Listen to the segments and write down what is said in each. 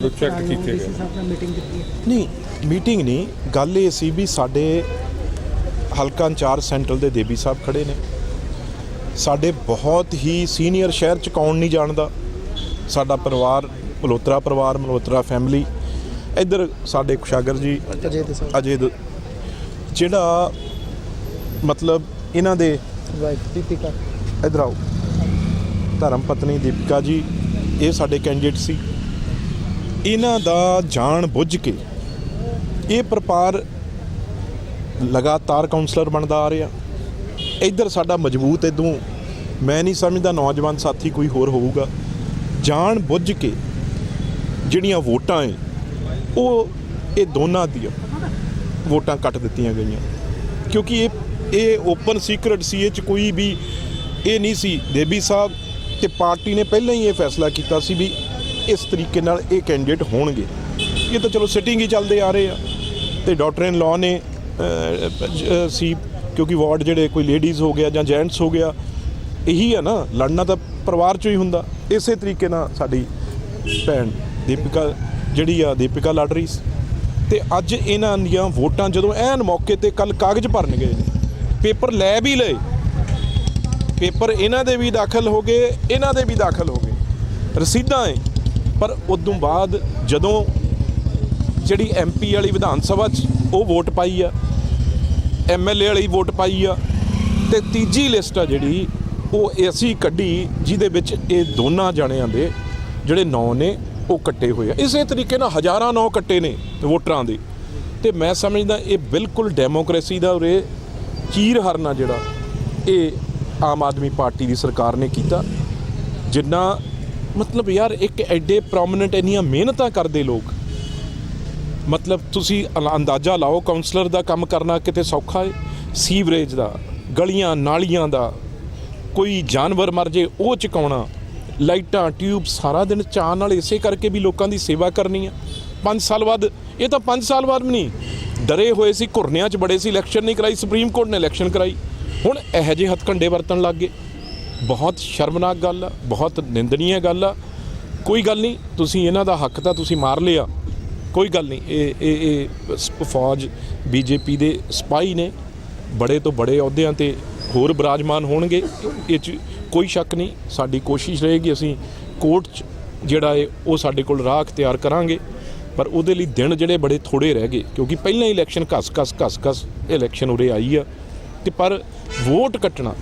Check ਕੀਤੇ ਗਏ। Meeting ਹੈ। ਨਹੀਂ ਮੀਟਿੰਗ ਨਹੀਂ ਗੱਲ ਇਹ ਸੀ ਵੀ ਸਾਡੇ ਹਲਕਾ ਇੰਚਾਰਜ ਸੈਂਟਰਲ ਦੇ ਦੇਵੀ ਸਾਹਿਬ ਖੜੇ ਨੇ। ਸਾਡੇ ਬਹੁਤ ਹੀ ਸੀਨੀਅਰ ਸ਼ਹਿਰ ਚ ਕੌਣ ਨਹੀਂ ਜਾਣਦਾ। ਸਾਡਾ ਪਰਿਵਾਰ ਮਲਹੋਤਰਾ ਪਰਿਵਾਰ ਮਲਹੋਤਰਾ ਫੈਮਿਲੀ ਇੱਧਰ ਸਾਡੇ ਕੁਸ਼ਾਗਰ ਜੀ ਅਜੇ ਜਿਹੜਾ ਮਤਲਬ ਇਹਨਾਂ ਦੇ ਵਾਈਫ ਦੀਪਿਕਾ। ਇੱਧਰ ਆਓ। ਧਰਮ ਪਤਨੀ ਦੀਪਿਕਾ ਜੀ ਇਹ ਸਾਡੇ ਕੈਂਡੀਡੇਟ ਸੀ। ਇਹਨਾਂ ਦਾ ਜਾਣ ਬੁੱਝ ਕੇ ਇਹ ਪ੍ਰਪਾਰ ਲਗਾਤਾਰ ਕਾਉਂਸਲਰ ਬਣਦਾ ਆ ਰਿਹਾ। ਇੱਧਰ ਸਾਡਾ ਮਜ਼ਬੂਤ ਇਦੋਂ ਮੈਂ ਨਹੀਂ ਸਮਝਦਾ ਨੌਜਵਾਨ ਸਾਥੀ ਕੋਈ ਹੋਰ ਹੋਊਗਾ। ਜਾਣ ਬੁੱਝ ਕੇ ਜਿਹੜੀਆਂ ਵੋਟਾਂ ਏ ਉਹ ਇਹ ਦੋਨਾਂ ਦੀਆਂ ਵੋਟਾਂ ਕੱਟ ਦਿੱਤੀਆਂ ਗਈਆਂ। ਕਿਉਂਕਿ ਇਹ ਇਹ ਓਪਨ ਸੀਕ੍ਰੇਟ ਸੀ, ਇਹ ਚ ਕੋਈ ਵੀ ਇਹ ਨਹੀਂ ਸੀ। ਦੇਬੀ ਸਾਹਿਬ ਤੇ ਪਾਰਟੀ ਨੇ ਪਹਿਲਾਂ ਹੀ ਇਹ ਫੈਸਲਾ ਕੀਤਾ ਸੀ ਵੀ ਇਸ ਤਰੀਕੇ ਨਾਲ ਇਹ ਕੈਂਡੀਡੇਟ ਹੋਣਗੇ। ਇਹ ਤਾਂ ਚਲੋ ਸਿਟਿੰਗ ਹੀ ਚੱਲਦੇ ਆ ਰਹੇ ਆ। ਤੇ ਡਾਕਟਰ ਇਨ ਲਾਅ ਨੇ ਸੀ, ਕਿਉਂਕਿ ਵਾਰਡ ਜਿਹੜੇ ਕੋਈ ਲੇਡੀਜ਼ ਹੋ ਗਿਆ ਜਾਂ ਜੈਂਟਸ ਹੋ ਗਿਆ, ਇਹੀ ਆ ਨਾ, ਲੜਨਾ ਤਾਂ ਪਰਿਵਾਰ ਚੋਂ ਹੀ ਹੁੰਦਾ। ਇਸੇ ਤਰੀਕੇ ਨਾਲ ਸਾਡੀ ਭੈਣ ਦੀਪਿਕਾ, ਜਿਹੜੀ ਆ ਦੀਪਿਕਾ ਲੜ ਰਹੀ ਸੀ। ਤੇ ਅੱਜ ਇਹਨਾਂ ਦੀਆਂ ਵੋਟਾਂ ਜਦੋਂ ਐਨ ਮੌਕੇ ਤੇ ਕੱਲ ਕਾਗਜ਼ ਭਰਨ ਗਏ ਨੇ, ਪੇਪਰ ਲੈ ਵੀ ਲਏ। ਪੇਪਰ ਇਹਨਾਂ ਦੇ ਵੀ ਦਾਖਲ ਹੋ ਗਏ, ਇਹਨਾਂ ਦੇ ਵੀ ਦਾਖਲ ਹੋ ਗਏ। ਰਸੀਦਾਂ ਏ। ਪਰ ਉਦੋਂ ਬਾਅਦ ਜਦੋਂ ਜਿਹੜੀ ਐਮਪੀ ਵਾਲੀ ਵਿਧਾਨ ਸਭਾ 'ਚ ਉਹ ਵੋਟ ਪਾਈ ਆ ਐਮਐਲਏ ਵਾਲੀ ਵੋਟ ਪਾਈ ਆ, ਤੇ ਤੀਜੀ ਲਿਸਟ ਆ ਜਿਹੜੀ, ਉਹ ਅਸੀਂ ਕੱਢੀ ਜਿਹਦੇ ਵਿੱਚ ਇਹ ਦੋਨਾਂ ਜਣਿਆਂ ਦੇ ਜਿਹੜੇ ਨਾਂ ਨੇ, ਉਹ ਕੱਟੇ ਹੋਏ ਆ। ਇਸੇ ਤਰੀਕੇ ਨਾਲ ਹਜ਼ਾਰਾਂ ਨੌ ਕੱਟੇ ਨੇ ਵੋਟਰਾਂ ਦੇ। ਤੇ ਮੈਂ ਸਮਝਦਾ ਇਹ ਬਿਲਕੁਲ ਡੈਮੋਕ੍ਰੇਸੀ ਦਾ ਉਰੇ ਚੀਰ ਹਰਨਾ ਜਿਹੜਾ ਇਹ ਆਮ ਆਦਮੀ ਪਾਰਟੀ ਦੀ ਸਰਕਾਰ ਨੇ ਕੀਤਾ, ਜਿੰਨਾ ਮਤਲਬ ਯਾਰ, ਇੱਕ ਐਡੇ ਪ੍ਰੋਮਿਨੈਂਟ ਇੰਨੀਆਂ ਮਿਹਨਤਾਂ ਕਰਦੇ ਲੋਕ। ਮਤਲਬ ਤੁਸੀਂ ਅਲ- ਅੰਦਾਜ਼ਾ ਲਾਓ ਕਾਉਂਸਲਰ ਦਾ ਕੰਮ ਕਰਨਾ ਕਿਤੇ ਸੌਖਾ ਹੈ ਸੀਵਰੇਜ ਦਾ, ਗਲੀਆਂ, ਨਾਲੀਆਂ ਦਾ, ਕੋਈ ਜਾਨਵਰ ਮਰ ਜੇ, ਉਹ ਚਕਾਉਣਾ। ਲਾਈਟਾਂ ਟਿਊਬ ਸਾਰਾ ਦਿਨ ਚਾਹ ਨਾਲ ਇਸੇ ਕਰਕੇ ਵੀ ਲੋਕਾਂ ਦੀ ਸੇਵਾ ਕਰਨੀ ਆ। 5 ਸਾਲ ਬਾਅਦ, ਇਹ ਤਾਂ 5 ਸਾਲ ਬਾਅਦ ਵੀ ਨਹੀਂ। ਡਰੇ ਹੋਏ ਸੀ, ਘੁਰਨਿਆਂ 'ਚ ਬੜੇ ਸੀ ਇਲੈਕਸ਼ਨ ਨਹੀਂ ਕਰਾਈ ਸੁਪਰੀਮ ਕੋਰਟ ਨੇ ਇਲੈਕਸ਼ਨ ਕਰਾਈ। ਹੁਣ ਇਹੋ ਜਿਹੇ ਹੱਥਕੰਡੇ ਵਰਤਣ ਲੱਗ ਗਏ। ਬਹੁਤ ਸ਼ਰਮਨਾਕ ਗੱਲ ਆ, ਬਹੁਤ ਨਿੰਦਨੀय ਗੱਲ ਆ। ਕੋਈ ਗੱਲ ਨਹੀਂ, ਤੁਸੀਂ ਇਹਨਾਂ ਦਾ ਹੱਕ ਤਾਂ ਤੁਸੀਂ ਮਾਰ ਲਿਆ। ਕੋਈ ਗੱਲ ਨਹੀਂ, ਇਹ ਇਹ ਇਹ ਸ- ਫੌਜ ਬੀਜੇਪੀ ਦੇ ਸਿਪਾਹੀ ਨੇ। ਬੜੇ ਤੋਂ ਬੜੇ ਅਹੁਦਿਆਂ ਤੇ ਹੋਰ ਬਿਰਾਜਮਾਨ ਹੋਣਗੇ। ਇਹ 'ਚ ਕੋਈ ਸ਼ੱਕ ਨਹੀਂ, ਸਾਡੀ ਕੋਸ਼ਿਸ਼ ਰਹੇਗੀ, ਅਸੀਂ ਕੋਰਟ 'ਚ ਜਿਹੜਾ ਹੈ ਉਹ ਸਾਡੇ ਕੋਲ ਰਾਹ ਅਖਤਿਆਰ ਕਰਾਂਗੇ। ਪਰ ਉਹਦੇ ਲਈ ਦਿਨ ਜਿਹੜੇ ਬੜੇ ਥੋੜੇ ਰਹਿ ਗਏ, ਕਿਉਂਕਿ ਪਹਿਲਾਂ ਹੀ ਇਲੈਕਸ਼ਨ ਘਸ ਘਸ ਘਸ ਘਸ ਇਲੈਕਸ਼ਨ ਉਰੇ ਆਈ ਆ। ਤੇ ਪਰ ਵੋਟ ਕੱਟਣਾ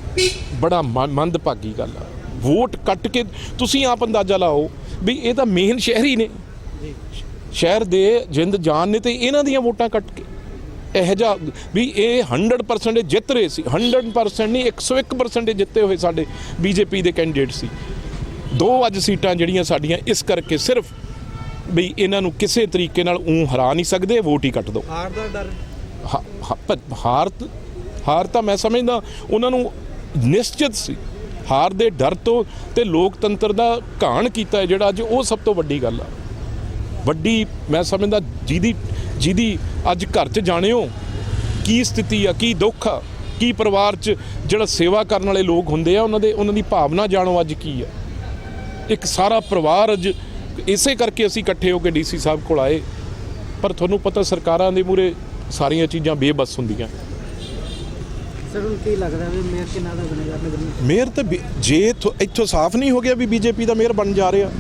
ਬੜਾ ਮੰਦਭਾਗੀ ਗੱਲ ਆ। ਵੋਟ ਕੱਟ ਕੇ ਤੁਸੀਂ ਆਪ ਅੰਦਾਜ਼ਾ ਲਾਓ ਵੀ ਇਹ ਤਾਂ ਮੇਨ ਸ਼ਹਿਰੀ ਨੇ। ਸ਼ਹਿਰ ਦੇ ਜਿੰਦ ਜਾਨ ਨੇ ਤੇ ਇਹਨਾਂ ਦੀਆਂ ਵੋਟਾਂ ਕੱਟ ਕੇ। ਇਹ ਜਿਹਾ ਵੀ ਇਹ 100% ਜਿੱਤ ਰਹੇ ਸੀ। 100% ਨਹੀਂ 101% ਜਿੱਤੇ ਹੋਏ ਸਾਡੇ ਬੀਜੇਪੀ ਦੇ ਕੈਂਡੀਡੇਟ ਸੀ। ਦੋ ਅੱਜ ਸੀਟਾਂ ਜਿਹੜੀਆਂ ਸਾਡੀਆਂ ਇਸ ਕਰਕੇ ਸਿਰਫ ਵੀ ਇਹਨਾਂ ਨੂੰ ਕਿਸੇ ਤਰੀਕੇ ਨਾਲ ਉਹ ਹਰਾ ਨਹੀਂ ਸਕਦੇ ਵੋਟ ਹੀ ਕੱਟ ਦਿਓ। ਹਾਰ ਦਾ ਡਰ ਹਾਰ ਹਾਰ ਤਾਂ ਮੈਂ ਸਮਝਦਾ, ਉਹਨਾਂ ਨੂੰ ਨਿਸ਼ਚਿਤ ਸੀ। ਹਾਰ ਦੇ ਡਰ ਤੋਂ ਤੇ ਲੋਕਤੰਤਰ ਦਾ ਘਾਣ ਕੀਤਾ ਹੈ, ਜਿਹੜਾ ਅੱਜ ਉਹ ਸਭ ਤੋਂ ਵੱਡੀ ਗੱਲ ਆ। ਵੱਡੀ, ਮੈਂ ਸਮਝਦਾ, ਜਿਹਦੀ ਜਿਹਦੀ ਅੱਜ ਘਰ 'ਚ ਜਾਣਿਓ, ਕੀ ਸਥਿਤੀ ਆ, ਕੀ ਦੁੱਖ ਆ, ਕੀ ਪਰਿਵਾਰ 'ਚ ਜਿਹੜਾ ਸੇਵਾ ਕਰਨ ਵਾਲੇ ਲੋਕ ਹੁੰਦੇ ਆ, ਉਹਨਾਂ ਦੇ, ਉਹਨਾਂ ਦੀ ਭਾਵਨਾ ਜਾਣੋ ਅੱਜ ਕੀ ਆ। ਇੱਕ ਸਾਰਾ ਪਰਿਵਾਰ ਅੱਜ, ਇਸੇ ਕਰਕੇ ਅਸੀਂ ਇਕੱਠੇ ਹੋ ਕੇ ਡੀਸੀ ਸਾਹਿਬ ਕੋਲ ਆਏ, ਪਰ ਤੁਹਾਨੂੰ ਪਤਾ ਸਰਕਾਰਾਂ ਦੇ ਮੂਰੇ ਸਾਰੀਆਂ ਚੀਜ਼ਾਂ ਬੇਬਸ ਹੁੰਦੀਆਂ। ਸਰ, ਹੁਣ ਕੀ ਲੱਗਦਾ ਵੀ ਮੇਅਰ ਕਿੰਨਾ ਦਾ ਬਣੇਗਾ ਨਗਰ ਨਿਗਮ? ਮੇਅਰ ਤਾਂ ਬੀ- ਜੇ ਇੱਥੋਂ ਇੱਥੋਂ ਸਾਫ਼ ਨਹੀਂ ਹੋ ਗਿਆ ਵੀ ਬੀਜੇਪੀ ਦਾ ਮੇਅਰ ਬਣ ਜਾ ਰਿਹਾ।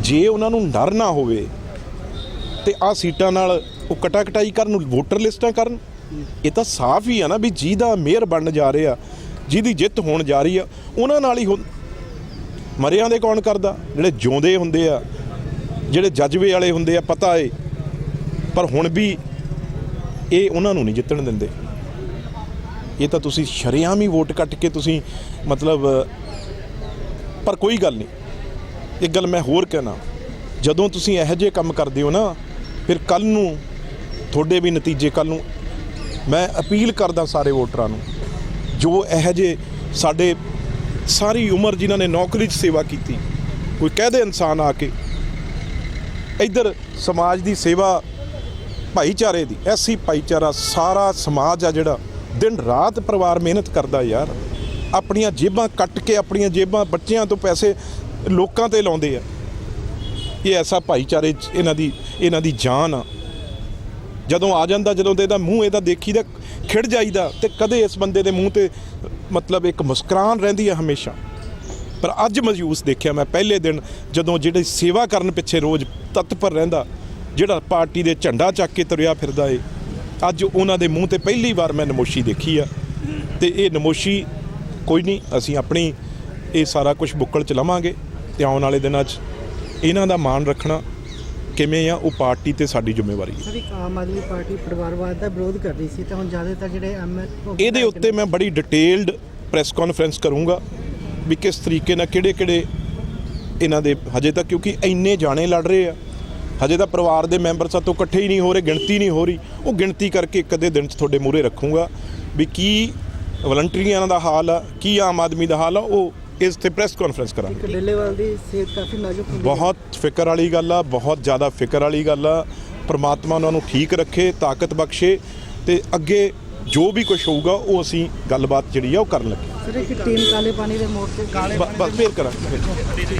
ਜੇ ਉਹਨਾਂ ਨੂੰ ਡਰ ਨਾ ਹੋਵੇ, ਤੇ ਆ ਸੀਟਾਂ ਨਾਲ ਉਹ ਕਟਾ ਕਟਾਈ ਕਰਨ ਵੋਟਰ ਲਿਸਟਾਂ ਕਰਨ, ਇਹ ਤਾਂ ਸਾਫ਼ ਹੀ ਆ ਨਾ ਵੀ ਜਿਹਦਾ ਮੇਅਰ ਬਣਨ ਜਾ ਰਿਹਾ, ਜਿਹਦੀ ਜਿੱਤ ਹੋਣ ਜਾ ਰਹੀ ਆ, ਉਹਨਾਂ ਨਾਲ ਹੀ ਹੋ ਮਰਿਆਂ ਦੇ ਕੌਣ ਕਰਦਾ? ਜਿਹੜੇ ਜਿਉਂਦੇ ਹੁੰਦੇ ਆ, ਜਿਹੜੇ ਜਜ਼ਬੇ ਵਾਲੇ ਹੁੰਦੇ ਆ, ਪਤਾ ਏ। ਪਰ ਹੁਣ ਵੀ ਇਹ ਉਹਨਾਂ ਨੂੰ ਨਹੀਂ ਜਿੱਤਣ ਦਿੰਦੇ। ਇਹ ਤਾਂ ਤੁਸੀਂ ਸ਼ਰੇਆਮ ਹੀ ਵੋਟ ਕੱਟ ਕੇ ਤੁਸੀਂ, ਮਤਲਬ, ਪਰ ਕੋਈ ਗੱਲ ਨਹੀਂ। ਇੱਕ ਗੱਲ ਮੈਂ ਹੋਰ ਕਹਿਣਾ। ਜਦੋਂ ਤੁਸੀਂ ਇਹੋ ਜਿਹੇ ਕੰਮ ਕਰਦੇ ਹੋ ਨਾ, ਫਿਰ ਕੱਲ ਨੂੰ ਤੁਹਾਡੇ ਵੀ ਨਤੀਜੇ ਕੱਲ ਨੂੰ। ਮੈਂ ਅਪੀਲ ਕਰਦਾ ਸਾਰੇ ਵੋਟਰਾਂ ਨੂੰ, ਜੋ ਇਹੋ ਜਿਹੇ ਸਾਡੇ ਸਾਰੀ ਉਮਰ ਜਿਨ੍ਹਾਂ ਨੇ ਨੌਕਰੀ 'ਚ ਸੇਵਾ ਕੀਤੀ, ਕੋਈ ਕਹਦੇ ਇਨਸਾਨ ਆ ਕੇ, ਇੱਧਰ ਸਮਾਜ ਦੀ ਸੇਵਾ ਭਾਈਚਾਰੇ ਦੀ, ਐਸੀ ਭਾਈਚਾਰਾ ਸਾਰਾ ਸਮਾਜ ਆ ਜਿਹੜਾ ਦਿਨ ਰਾਤ ਪਰਿਵਾਰ ਮਿਹਨਤ ਕਰਦਾ ਯਾਰ। ਆਪਣੀਆਂ ਜੇਬਾਂ ਕੱਟ ਕੇ ਆਪਣੀਆਂ ਜੇਬਾਂ ਬੱਚਿਆਂ ਤੋਂ ਪੈਸੇ ਲੋਕਾਂ ਤੇ ਲਾਉਂਦੇ ਆ। ਇਹ ਐਸਾ ਭਾਈਚਾਰੇ 'ਚ ਇਹਨਾਂ ਦੀ ਇਹਨਾਂ ਦੀ ਜਾਨ ਆ। ਜਦੋਂ ਆ ਜਾਂਦਾ, ਜਦੋਂ ਤੇ ਇਹਦਾ ਮੂੰਹ ਇਹਦਾ ਦੇਖੀਦਾ, ਖਿੜ ਜਾਈਦਾ ਤੇ ਕਦੇ ਇਸ ਬੰਦੇ ਦੇ ਮੂੰਹ ਤੇ ਮਤਲਬ ਇੱਕ ਮੁਸਕਰਾਨ ਰਹਿੰਦੀ ਹੈ ਹਮੇਸ਼ਾ। ਪਰ ਅੱਜ ਮਜੂਸ ਦੇਖਿਆ, ਮੈਂ ਪਹਿਲੇ ਦਿਨ ਜਦੋਂ ਜਿਹੜੇ ਸੇਵਾ ਕਰਨ ਪਿੱਛੇ ਰੋਜ਼ ਤਤਪਰ ਰਹਿੰਦਾ, ਜਿਹੜਾ ਪਾਰਟੀ ਦੇ ਝੰਡਾ ਚੱਕ ਕੇ ਤੁਰਿਆ ਫਿਰਦਾ ਏ ਅੱਜ ਉਹਨਾਂ ਦੇ ਮੂੰਹ ਤੇ ਪਹਿਲੀ ਵਾਰ ਮੈਂ ਨਮੋਸ਼ੀ ਦੇਖੀ ਆ। ਤੇ ਇਹ ਨਮੋਸ਼ੀ ਕੋਈ ਨਹੀਂ ਅਸੀਂ ਆਪਣੀ ਇਹ ਸਾਰਾ ਕੁਝ ਬੁੱਕਲ ਚ ਲਵਾਂਗੇ ਤੇ ਆਉਣ ਵਾਲੇ ਦਿਨਾਂ 'ਚ ਇਹਨਾਂ ਦਾ ਮਾਣ ਰੱਖਣਾ ਕਿਵੇਂ ਆ ਉਹ ਪਾਰਟੀ ਤੇ ਸਾਡੀ ਜ਼ਿੰਮੇਵਾਰੀ ਹੈ ਸਰ ਇੱਕ ਆਮ ਆਦਮੀ ਪਾਰਟੀ ਪਰਿਵਾਰਵਾਦ ਦਾ ਵਿਰੋਧ ਕਰ ਰਹੀ ਸੀ ਤਾਂ ਹੁਣ ਜ਼ਿਆਦਾਤਰ ਜਿਹੜੇ ਐਮ ਇਹਦੇ ਉੱਤੇ ਮੈਂ ਬੜੀ ਡਿਟੇਲਡ ਪ੍ਰੈਸ ਕਾਨਫਰੰਸ ਕਰੂੰਗਾ ਵੀ ਕਿਸ ਤਰੀਕੇ ਨਾਲ ਕਿਹੜੇ ਕਿਹੜੇ ਇਹਨਾਂ ਦੇ ਹਜੇ ਤੱਕ ਕਿਉਂਕਿ ਇੰਨੇ ਜਾਣੇ ਲੜ ਰਹੇ ਆ। ਹਜੇ ਤਾਂ ਪਰਿਵਾਰ ਦੇ ਮੈਂਬਰ ਸਾਤੋਂ ਇਕੱਠੇ ਹੀ ਨਹੀਂ ਹੋ ਰਹੇ ਗਿਣਤੀ ਨਹੀਂ ਹੋ ਰਹੀ। ਉਹ ਗਿਣਤੀ ਕਰਕੇ ਇੱਕ ਅੱਧੇ ਦਿਨ 'ਚ ਤੁਹਾਡੇ ਮੂਹਰੇ ਰੱਖੂੰਗਾ ਵੀ ਕੀ ਵਲੰਟੀਅਰਾਂ ਦਾ ਹਾਲ ਆ ਕੀ ਆਮ ਆਦਮੀ ਦਾ ਹਾਲ ਆ ਉਹ ਇਸ ਤੇ ਪ੍ਰੈਸ ਕਾਨਫਰੰਸ ਕਰਾਂਗੇ। ਡੱਲੇਵਾਲ ਦੀ ਸਿਹਤ ਕਾਫੀ ਨਾਜ਼ੁਕ ਹੁੰਦੀ। ਬਹੁਤ ਫਿਕਰ ਵਾਲੀ ਗੱਲ ਆ ਬਹੁਤ ਜ਼ਿਆਦਾ ਫਿਕਰ ਵਾਲੀ ਗੱਲ ਆ। ਪ੍ਰਮਾਤਮਾ ਉਹਨਾਂ ਨੂੰ ਠੀਕ ਰੱਖੇ ਤਾਕਤ ਬਖਸ਼ੇ ਤੇ ਅੱਗੇ ਜੋ ਵੀ ਕੁਝ ਹੋਊਗਾ ਉਹ ਅਸੀਂ ਗੱਲਬਾਤ ਜਿਹੜੀ ਆ ਉਹ ਕਰਨ ਲੱਗੇ। ਸਰ ਇੱਕ ਟੀਮ ਕਾਲੇ ਪਾਣੀ ਦੇ ਮੋੜ ਤੇ ਕਾਲੇ ਬਸ ਫੇਰ ਕਰਾਂਗੇ